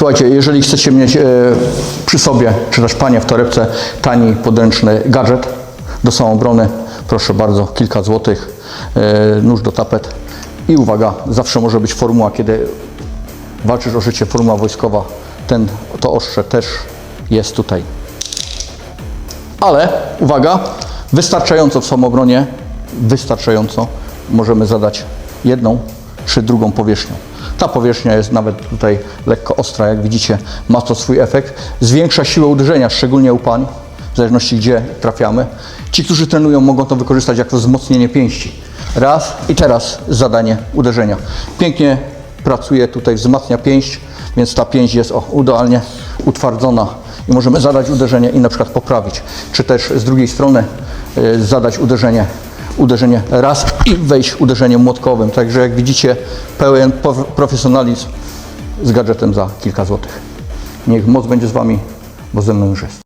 Słuchajcie, jeżeli chcecie mieć e, przy sobie, czy też panie w torebce, tani, podręczny gadżet do samoobrony, proszę bardzo, kilka złotych, e, nóż do tapet i uwaga, zawsze może być formuła, kiedy walczysz o życie, formuła wojskowa, ten, to ostrze też jest tutaj. Ale uwaga, wystarczająco w samoobronie, wystarczająco możemy zadać jedną czy drugą powierzchnią. Ta powierzchnia jest nawet tutaj lekko ostra, jak widzicie, ma to swój efekt. Zwiększa siłę uderzenia, szczególnie u pań, w zależności gdzie trafiamy. Ci, którzy trenują, mogą to wykorzystać jako wzmocnienie pięści. Raz i teraz zadanie uderzenia. Pięknie pracuje tutaj, wzmacnia pięść, więc ta pięść jest o, idealnie utwardzona i możemy zadać uderzenie i na przykład poprawić. Czy też z drugiej strony y, zadać uderzenie, uderzenie raz i wejść uderzeniem młotkowym. Także jak widzicie, pełen profesjonalizm z gadżetem za kilka złotych. Niech moc będzie z Wami, bo ze mną już jest.